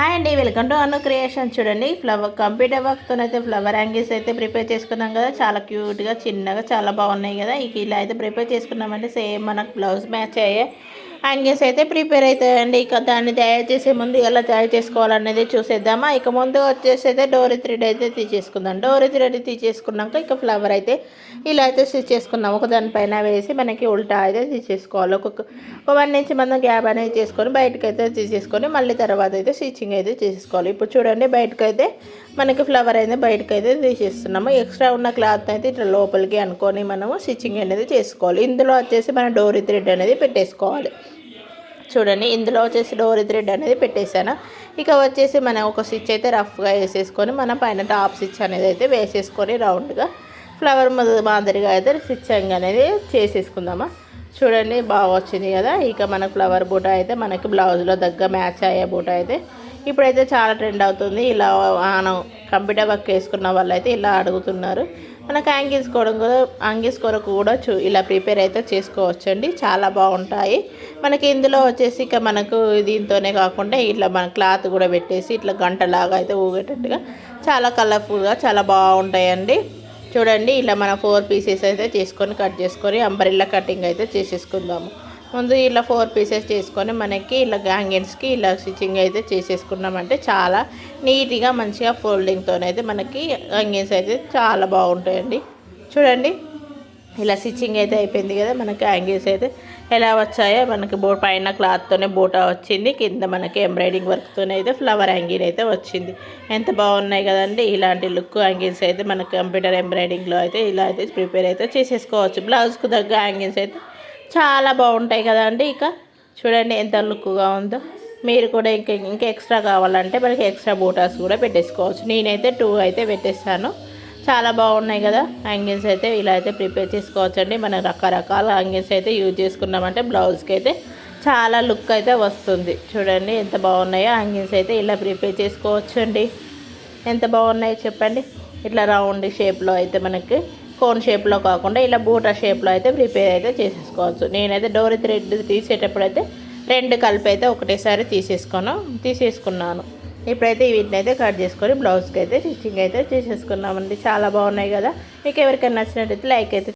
Hi అండి welcome to Anu creation. చూడండి flower computer వర్క్తో అయితే ఫ్లవర్ యాంగిల్స్ అయితే ప్రిపేర్ చేసుకున్నాం కదా. చాలా క్యూట్గా చిన్నగా చాలా బాగున్నాయి కదా. ఇక ఇలా అయితే ప్రిపేర్ చేసుకున్నామంటే సేమ్ మనకు బ్లౌజ్ మ్యాచ్ అయ్యే హ్యాంగిల్స్ అయితే ప్రిపేర్ అవుతాయండి. ఇక దాన్ని తయారు చేసే ముందు ఎలా తయారు చేసుకోవాలనేది చూసేద్దామా. ఇక ముందు వచ్చేసి అయితే డోరీ థ్రెడ్ అయితే తీసేసుకుందాం. డోరీ థ్రెడ్ తీసేసుకున్నాక ఇక ఫ్లవర్ అయితే ఇలా అయితే స్టిచ్ చేసుకున్నాం. ఒక దానిపైన వేసి మనకి ఉల్టా అయితే తీసేసుకోవాలి. ఒక్కొక్క ఒక వన్ నుంచి మనం గ్యాప్ అనేది చేసుకొని బయటకు అయితే తీసేసుకొని మళ్ళీ తర్వాత అయితే స్టిచ్చింగ్ అయితే చేసేసుకోవాలి ఇప్పుడు చూడండి బయటకు అయితే మనకి ఫ్లవర్ అయితే బయటకు అయితే తీసేస్తున్నాము. ఎక్స్ట్రా ఉన్న క్లాత్ అయితే ఇట్లా లోపలికి అనుకొని మనము స్టిచ్చింగ్ అనేది చేసుకోవాలి. ఇందులో వచ్చేసి మన డోరీ థ్రెడ్ అనేది పెట్టేసుకోవాలి. చూడండి ఇందులో వచ్చేసి డోర్ థ్రెడ్ అనేది పెట్టేశాను. ఇక వచ్చేసి మనం ఒక స్టిచ్ అయితే రఫ్గా వేసేసుకొని మనం పైన టాప్ స్టిచ్ అనేది అయితే వేసేసుకొని రౌండ్గా ఫ్లవర్ మాదిరిగా అయితే స్టిచ్చింగ్ అనేది చేసేసుకుందామా. చూడండి బాగా వచ్చింది కదా. ఇక మన ఫ్లవర్ బూట అయితే మనకి బ్లౌజ్లో దగ్గర మ్యాచ్ అయ్యే బూట అయితే ఇప్పుడైతే చాలా ట్రెండ్ అవుతుంది. ఇలా మనం కంప్యూటర్ వర్క్ వేసుకున్న వాళ్ళు అయితే ఇలా అడుగుతున్నారు. మనకు యాంగిల్స్ కూడా యాంగిల్స్ కొరకు కూడా చూ ఇలా ప్రిపేర్ అయితే చేసుకోవచ్చండి. చాలా బాగుంటాయి. మనకి ఇందులో వచ్చేసి ఇక మనకు దీంతోనే కాకుండా ఇట్లా మన క్లాత్ కూడా పెట్టేసి ఇట్లా గంటలాగా అయితే ఊగేటట్టుగా చాలా కలర్ఫుల్గా చాలా బాగుంటాయండి. చూడండి ఇలా మన ఫోర్ పీసెస్ అయితే చేసుకొని కట్ చేసుకొని అంబరిల్లా కటింగ్ అయితే చేసేసుకుందాము. ముందు ఇలా ఫోర్ పీసెస్ చేసుకొని మనకి ఇలా గ్యాంగిన్స్కి ఇలా స్టిచ్చింగ్ అయితే చేసేసుకున్నామంటే చాలా నీట్గా మంచిగా ఫోల్డింగ్తోనైతే మనకి గ్యాంగిన్స్ అయితే చాలా బాగుంటాయండి. చూడండి ఇలా స్టిచ్చింగ్ అయితే అయిపోయింది కదా మనకి యాంగిల్స్ అయితే ఎలా వచ్చాయో మనకి బో పైన క్లాత్తోనే బూటా వచ్చింది కింద మనకి ఎంబ్రాయిడింగ్ వర్క్తోనే అయితే ఫ్లవర్ యాంగిల్ అయితే వచ్చింది. ఎంత బాగున్నాయి కదండి ఇలాంటి లుక్ యాంగిల్స్ అయితే మనకి కంప్యూటర్ ఎంబ్రాయిడింగ్లో అయితే ఇలా అయితే ప్రిపేర్ అయితే చేసేసుకోవచ్చు. బ్లౌజ్కు తగ్గ యాంగిల్స్ అయితే చాలా బాగుంటాయి కదండి ఇక. చూడండి ఎంత లుక్గా ఉందో. మీరు కూడా ఇంకా ఇంకా ఎక్స్ట్రా కావాలంటే మనకి ఎక్స్ట్రా బూటాస్ కూడా పెట్టేసుకోవచ్చు. నేనైతే టూ అయితే పెట్టేస్తాను చాలా బాగున్నాయి కదా. హ్యాంగిల్స్ అయితే ఇలా అయితే ప్రిపేర్ చేసుకోవచ్చండి. మనం రకరకాల హ్యాంగిల్స్ అయితే యూజ్ చేసుకున్నామంటే బ్లౌజ్కి అయితే చాలా లుక్ అయితే వస్తుంది. చూడండి ఎంత బాగున్నాయో హ్యాంగిల్స్ అయితే ఇలా ప్రిపేర్ చేసుకోవచ్చండి. ఎంత బాగున్నాయో చెప్పండి. ఇట్లా రౌండ్ షేప్లో అయితే మనకి కోన్ షేప్లో కాకుండా ఇలా బూటా షేప్లో అయితే ప్రిపేర్ అయితే చేసేసుకోవచ్చు. నేనైతే డోరీ థ్రెడ్ తీసేటప్పుడు అయితే రెండు కలిపి అయితే ఒకటేసారి తీసేసుకోను తీసేసుకున్నాను. ఇప్పుడైతే వీటిని అయితే కట్ చేసుకొని బ్లౌజ్కి అయితే స్టిచ్చింగ్ అయితే చేసేసుకున్నామండి. చాలా బాగున్నాయి కదా. మీకు ఎవరికైనా నచ్చినట్టయితే లైక్ అయితే